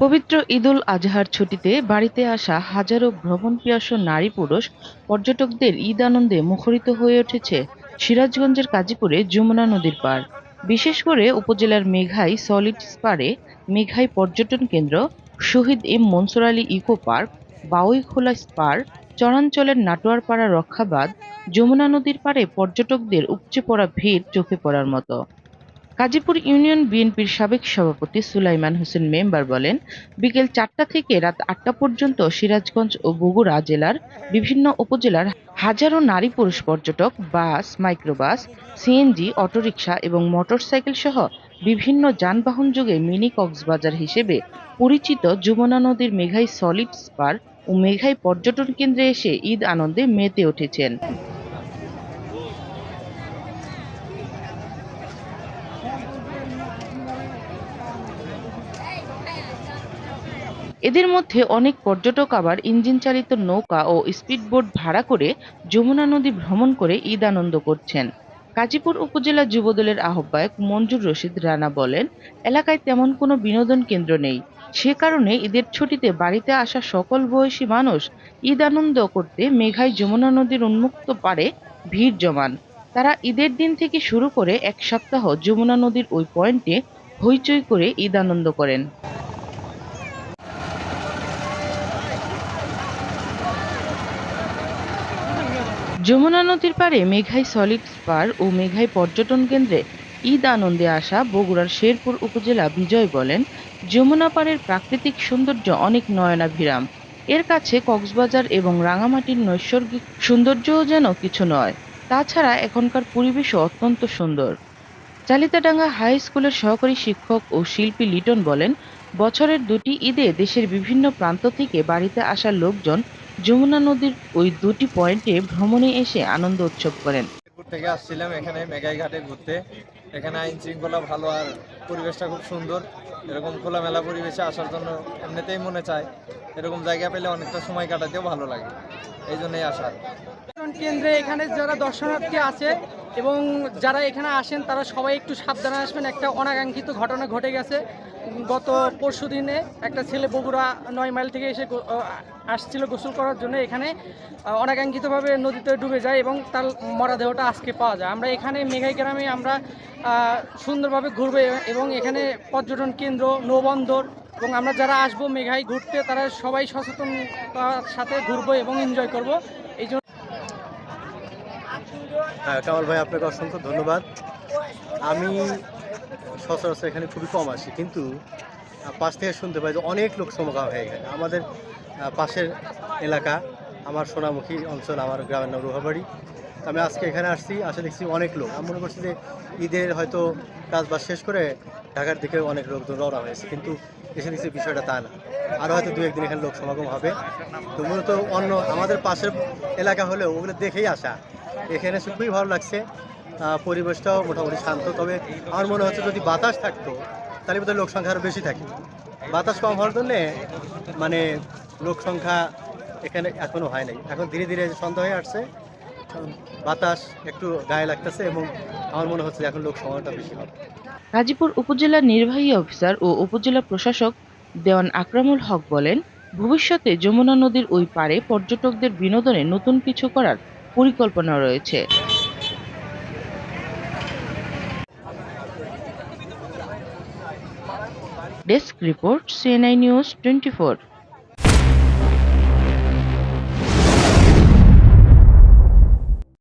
পবিত্র ঈদুল আজহার ছুটিতে বাড়িতে আসা হাজারো ভ্রমণ পিয়াসু নারী পুরুষ পর্যটকদের ঈদ আনন্দে মুখরিত হয়ে উঠেছে সিরাজগঞ্জের কাজীপুরে যমুনা নদীর পার বিশেষ করে উপজেলার মেঘাই সলিড পাড়ে মেঘাই পর্যটন কেন্দ্র, Shahid M Mansur Ali eco park, Bauikhola spur, চরাঞ্চলের Natoarpara Rakshabad Jamuna নদীর পাড়ে পর্যটকদের উপচে পড়া ভিড় চোখে পড়ার মতো। গাজীপুর ইউনিয়ন বিএনপির সাবেক সভাপতি সুলাইমান হোসেন মেম্বার বলেন, বিকেল চারটা থেকে রাত আটটা পর্যন্ত সিরাজগঞ্জ ও বগুড়া জেলার বিভিন্ন উপজেলার হাজারো নারী পুরুষ পর্যটক, বাস, মাইক্রোবাস, সিএনজি, অটোরিকশা এবং মোটরসাইকেল সহ বিভিন্ন যানবাহন যোগে মিনি কক্সবাজার হিসেবে পরিচিত যমুনা নদীর মেঘাই সলিড স্পার ও মেঘাই পর্যটন কেন্দ্রে এসে ঈদ আনন্দে মেতে উঠেছেন। এদের মধ্যে অনেক পর্যটক আবার ইঞ্জিন চালিত নৌকা ও স্পিডবোট ভাড়া করে যমুনা নদী ভ্রমণ করে ঈদ আনন্দ করছেন। গাজীপুর উপজেলা যুবদলের আহ্বায়ক মঞ্জুর রশিদ রানা বলেন, এলাকায় তেমন কোনো বিনোদন কেন্দ্র নেই। সে কারণে ঈদের ছুটিতে বাড়িতে আসা সকল বয়সী মানুষ ঈদ আনন্দ করতে মেঘায় যমুনা নদীর উন্মুক্ত পারে ভিড় জমান। তারা ঈদের দিন থেকে শুরু করে এক সপ্তাহ যমুনা নদীর ওই পয়েন্টে হইচই করে ঈদ আনন্দ করেন। যমুনা নদীর পাড়ে মেঘাই সলিড স্পার ও মেঘাই পর্যটন কেন্দ্রে ঈদ আনন্দে আসা বগুড়ার শেরপুর উপজেলা বিজয় বলেন, যমুনা পাড়ের প্রাকৃতিক সৌন্দর্য অনেক নয়নাভিরাম। এর কাছে কক্সবাজার এবং রাঙামাটির নৈসর্গিক সৌন্দর্যও যেন কিছু নয়। তাছাড়া এখনকার পরিবেশও অত্যন্ত সুন্দর। চালিতাডাঙ্গা হাই স্কুলের সহকারী শিক্ষক ও শিল্পী লিটন বলেন, বছরের দুটি ঈদে দেশের বিভিন্ন প্রান্ত থেকে বাড়িতে আসা লোকজন যমুনা নদীর ওই দুটি পয়েন্টে ভ্রমণে এসে আনন্দ উৎসব করেন। থেকে আসছিলাম এখানে মেঘাই ঘাটে ঘুরতে। এখানে আইন শৃঙ্খলা ভালো আর পরিবেশটা খুব সুন্দর। এরকম খোলামেলা পরিবেশে আসার জন্য এমনিতেই মনে চায়। এরকম জায়গা পেলে অনেকটা সময় কাটাতেও ভালো লাগে। এই জন্যই আসা। কেন্দ্রে এখানে যারা দর্শনার্থী আছে এবং যারা এখানে আসেন, তারা সবাই একটু সাবধানে আসবেন। একটা অনাকাঙ্ক্ষিত ঘটনা ঘটে গেছে। গত পরশু দিনে একটা ছেলে বগুড়া নয় মাইল থেকে এসে আসছিল গোসল করার জন্য। এখানে অনাকাঙ্ক্ষিতভাবে নদীতে ডুবে যায় এবং তার মরাদেহটা আজকে পাওয়া যায়। আমরা এখানে মেঘাই গ্রামে আমরা সুন্দরভাবে ঘুরবো এবং এখানে পর্যটন কেন্দ্র, নৌবন্দর এবং আমরা যারা আসব মেঘাই ঘুরতে, তারা সবাই সচেতনতার সাথে ঘুরবো এবং এনজয় করব। এই কামাল ভাই, আপনাকে অসংখ্য ধন্যবাদ। আমি সচরাচর এখানে খুবই কম আসি, কিন্তু পাশ থেকে শুনতে পাই যে অনেক লোক সমাগম হয়ে গেছে। আমাদের পাশের এলাকা, আমার সোনামুখী অঞ্চল, আমার গ্রামের নাম রোহাবাড়ি। আমি আজকে এখানে আসছি, আসে দেখছি অনেক লোক। আমি মনে করছি যে ঈদের হয়তো কাজ বাজ শেষ করে ঢাকার দিকে অনেক লোকজন রওনা হয়েছে, কিন্তু এসে দেখছি বিষয়টা তা না। আরও হয়তো দু একদিন এখানে লোক সমাগম হবে। তো মূলত অন্য আমাদের পাশের এলাকা হলেও ওগুলো দেখেই আসা। এখানে এসে খুবই ভালো লাগছে। পরিবেশটাও মোটামুটি শান্ত। তবে আমার মনে হচ্ছে যদি বাতাস থাকতো, তাহলে বোধহয় লোক সংখ্যা আরও বেশি থাকে। বাতাস কম হওয়ার জন্যে মানে লোক সংখ্যা এখানে এখনও হয় নাই। এখন ধীরে ধীরে সন্ধ্যা হয়ে আসছে। বাতাস একটু গায়ে লাগতেছে এবং আমার মনে হচ্ছে এখন লোক সংখ্যাটা বেশি হবে। গাজীপুর উপজেলা নির্বাহী অফিসার ও উপজেলা প্রশাসক দেওয়ান আকরামুল হক বলেন, ভবিষ্যতে যমুনা নদীর ওই পারে পর্যটকদের বিনোদনে নতুন কিছু করার পরিকল্পনা রয়েছে। Desk report CNI news twenty